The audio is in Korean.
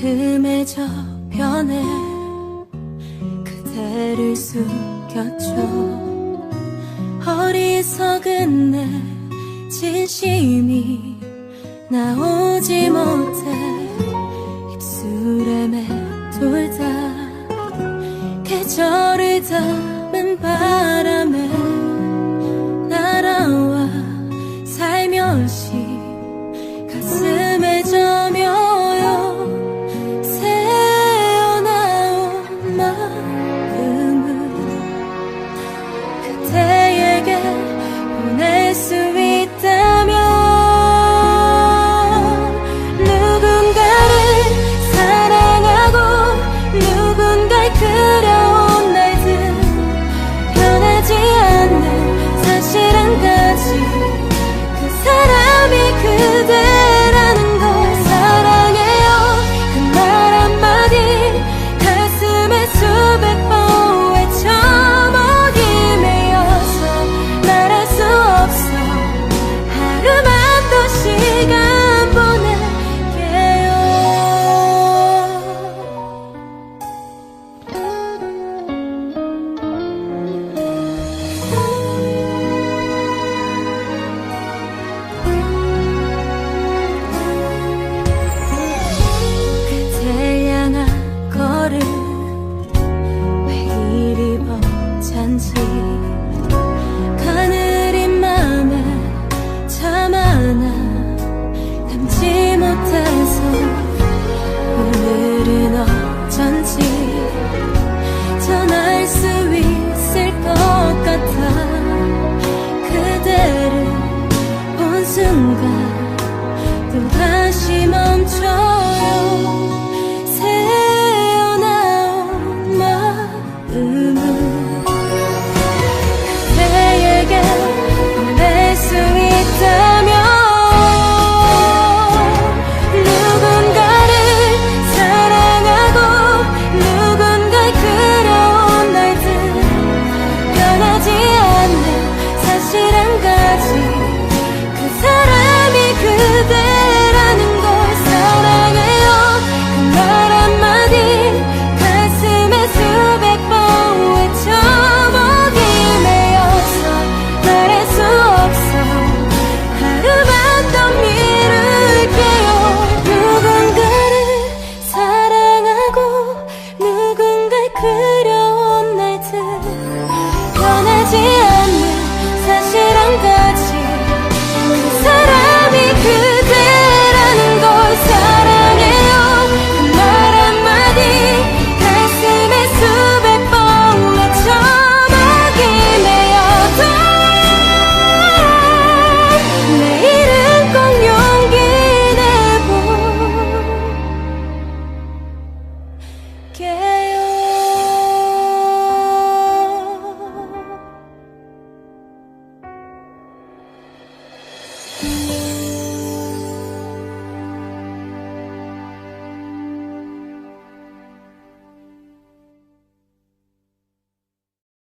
흠에 저변에 그대를 숨겼죠 어리석은 내 진심이 나오지 못해 입술에 맴돌다. 계절을 담은 바람에 misery into 사실은까지. 그 사람이 그대라는 걸 사랑해요. 그 말 한마디 가슴에 수백 번 외쳐보긴 해요서 말할 수 없어. 하루만 더 미룰게요. 누군가를 사랑하고 누군가 그려온 날들 변하지 않아.